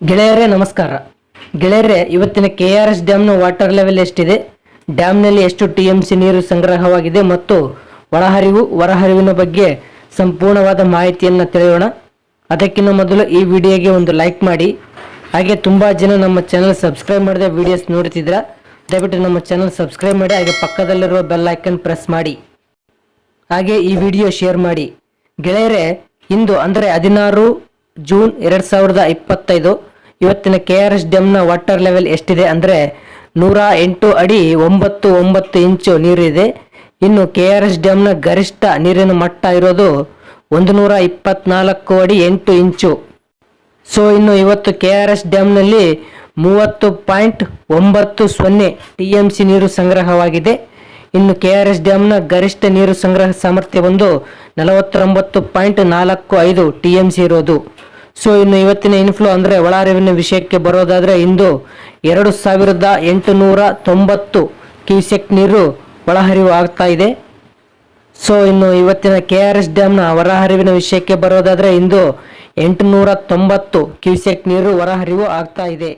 ಗೆಳೆಯರೇ, ನಮಸ್ಕಾರ. ಗೆಳೆಯರೇ, ಇವತ್ತಿನ ಕೆ ಆರ್ ಎಸ್ ಡ್ಯಾಮ್ನ ವಾಟರ್ ಲೆವೆಲ್ ಎಷ್ಟಿದೆ? ಡ್ಯಾಮ್ನಲ್ಲಿ ಎಷ್ಟು ಟಿ ಎಂ ಸಿ ನೀರು ಸಂಗ್ರಹವಾಗಿದೆ ಮತ್ತು ಒಳಹರಿವು, ಹೊರಹರಿವಿನ ಬಗ್ಗೆ ಸಂಪೂರ್ಣವಾದ ಮಾಹಿತಿಯನ್ನು ತಿಳಿಯೋಣ. ಅದಕ್ಕಿಂತ ಮೊದಲು ಈ ವಿಡಿಯೋಗೆ ಒಂದು ಲೈಕ್ ಮಾಡಿ. ಹಾಗೆ ತುಂಬ ಜನ ನಮ್ಮ ಚಾನಲ್ ಸಬ್ಸ್ಕ್ರೈಬ್ ಮಾಡದೆ ವಿಡಿಯೋಸ್ ನೋಡ್ತಿದ್ರ, ದಯವಿಟ್ಟು ನಮ್ಮ ಚಾನಲ್ ಸಬ್ಸ್ಕ್ರೈಬ್ ಮಾಡಿ, ಹಾಗೆ ಪಕ್ಕದಲ್ಲಿರುವ ಬೆಲ್ ಐಕನ್ ಪ್ರೆಸ್ ಮಾಡಿ. ಹಾಗೆ ಈ ವಿಡಿಯೋ ಶೇರ್ ಮಾಡಿ. ಗೆಳೆಯರೇ, ಇಂದು ಅಂದರೆ ಹದಿನಾರು ಜೂನ್ ಎರಡು ಸಾವಿರದ ಇಪ್ಪತ್ತೈದು. ಇವತ್ತಿನ ಕೆ ಆರ್ ಎಸ್ ಡ್ಯಾಮ್ನ ವಾಟರ್ ಲೆವೆಲ್ ಎಷ್ಟಿದೆ ಅಂದರೆ ನೂರ ಎಂಟು ಅಡಿ ಒಂಬತ್ತು ಒಂಬತ್ತು ಇಂಚು ನೀರಿದೆ. ಇನ್ನು ಕೆ ಆರ್ ಎಸ್ ಡ್ಯಾಮ್ನ ಗರಿಷ್ಠ ನೀರಿನ ಮಟ್ಟ ಇರೋದು ಒಂದು ನೂರ ಇಪ್ಪತ್ನಾಲ್ಕು ಅಡಿ ಎಂಟು ಇಂಚು. ಸೊ ಇನ್ನು ಇವತ್ತು ಕೆ ಆರ್ ಎಸ್ ಡ್ಯಾಮ್ನಲ್ಲಿ ಮೂವತ್ತು ಪಾಯಿಂಟ್ ಒಂಬತ್ತು ಸೊನ್ನೆ ಟಿ ಎಂ ಸಿ ನೀರು ಸಂಗ್ರಹವಾಗಿದೆ. ಇನ್ನು ಕೆ ಆರ್ ಎಸ್ ಡ್ಯಾಮ್ನ ಗರಿಷ್ಠ ನೀರು ಸಂಗ್ರಹ ಸಾಮರ್ಥ್ಯ ಒಂದು ನಲವತ್ತೊಂಬತ್ತು ಪಾಯಿಂಟ್ ನಾಲ್ಕು ಐದು ಟಿ ಎಂ ಸಿ ಇರೋದು. ಸೊ ಇನ್ನು ಇವತ್ತಿನ ಇನ್ಫ್ಲೋ ಅಂದರೆ ಒಳಹರಿವಿನ ವಿಷಯಕ್ಕೆ ಬರೋದಾದರೆ ಇಂದು ಎರಡು ಸಾವಿರದ ಎಂಟುನೂರ ತೊಂಬತ್ತು ಕ್ಯೂಸೆಕ್ ನೀರು ಒಳಹರಿವು ಆಗ್ತಾ ಇದೆ. ಸೊ ಇನ್ನು ಇವತ್ತಿನ ಕೆ ಆರ್ ಎಸ್ ಡ್ಯಾಮ್ನ ಹೊರಹರಿವಿನ ವಿಷಯಕ್ಕೆ ಬರೋದಾದರೆ ಇಂದು ಎಂಟುನೂರ ತೊಂಬತ್ತು ಕ್ಯೂಸೆಕ್ ನೀರು ಹೊರಹರಿವು ಆಗ್ತಾ ಇದೆ.